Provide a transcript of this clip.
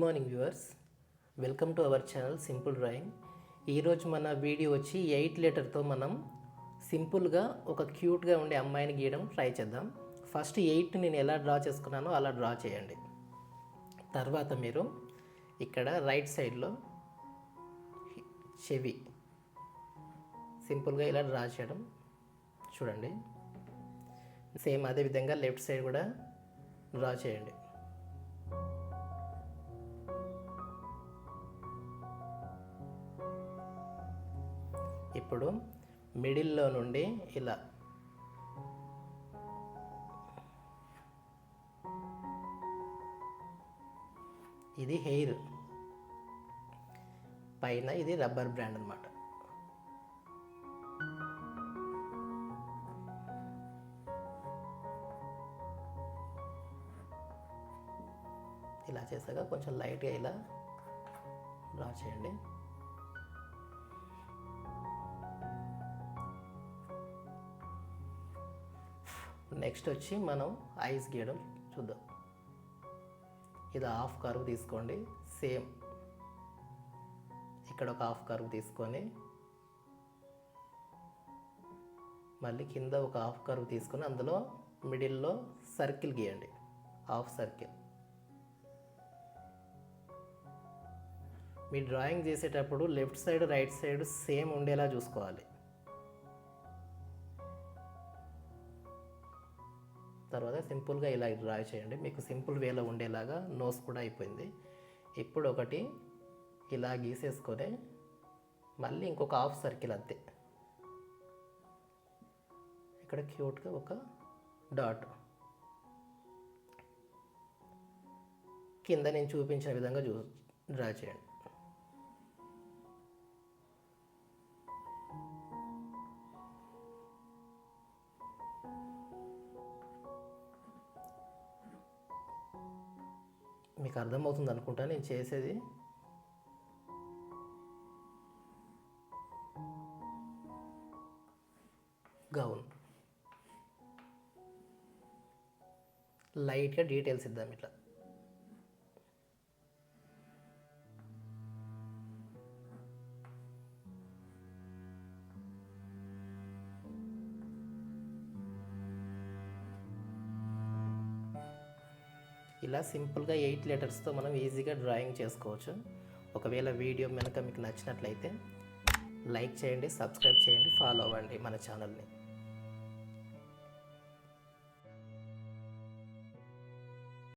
Morning viewers welcome to our channel simple drawing ఈరోజు మన video వచ్చి ఎయిట్ లీటర్తో మనం సింపుల్గా ఒక క్యూట్గా ఉండే అమ్మాయిని గీయడం ట్రై చేద్దాం. ఫస్ట్ ఎయిట్ నేను ఎలా డ్రా చేసుకున్నానో అలా డ్రా చేయండి. తర్వాత మీరు ఇక్కడ రైట్ సైడ్లో చెవి సింపుల్గా ఇలా డ్రా చేయడం చూడండి. సేమ్ అదే విధంగా లెఫ్ట్ సైడ్ కూడా డ్రా చేయండి. ఇప్పుడు మిడిల్లో నుండి ఇలా. ఇది హెయిర్. పైన ఇది రబ్బర్ బ్రాండ్ అనమాట ఇలా చేసాక కొంచెం లైట్గా ఇలా డ్రా చేయండి. నెక్స్ట్ వచ్చి మనం ఐస్ గీయడం చూద్దాం. ఇది హాఫ్ కర్వ్ తీసుకోండి. సేమ్. ఇక్కడ ఒక హాఫ్ కర్వ్ తీసుకొని మళ్ళీ కింద ఒక హాఫ్ కర్వ్ తీసుకొని అందులో మిడిల్లో సర్కిల్ గీయండి. Half circle. మీ డ్రాయింగ్ చేసేటప్పుడు left side right side same ఉండేలా చూసుకోవాలి. తర్వాత సింపుల్గా ఇలా డ్రా చేయండి. మీకు సింపుల్ వేలో ఉండేలాగా నోస్ కూడా అయిపోయింది. ఇప్పుడు ఒకటి ఇలా గీసేసుకొని మళ్ళీ ఇంకొక హాఫ్ సర్కిల్ అంతే. ఇక్కడ క్యూట్గా ఒక డాట్. కింద నేను చూపించిన విధంగా చూ డ్రా చేయండి. మీకు అర్థమవుతుంది అనుకుంటా నేను చేసేది. గౌన్. లైట్గా డీటెయిల్స్ ఇద్దాం ఇట్లా. ఇలా సింపుల్గా ఎయిట్ లెటర్స్తో మనం ఈజీగా డ్రాయింగ్ చేసుకోవచ్చు. ఒకవేళ వీడియో కనుక మీకు నచ్చినట్లయితే లైక్ చేయండి సబ్స్క్రైబ్ చేయండి ఫాలో అవ్వండి మన ఛానల్ని.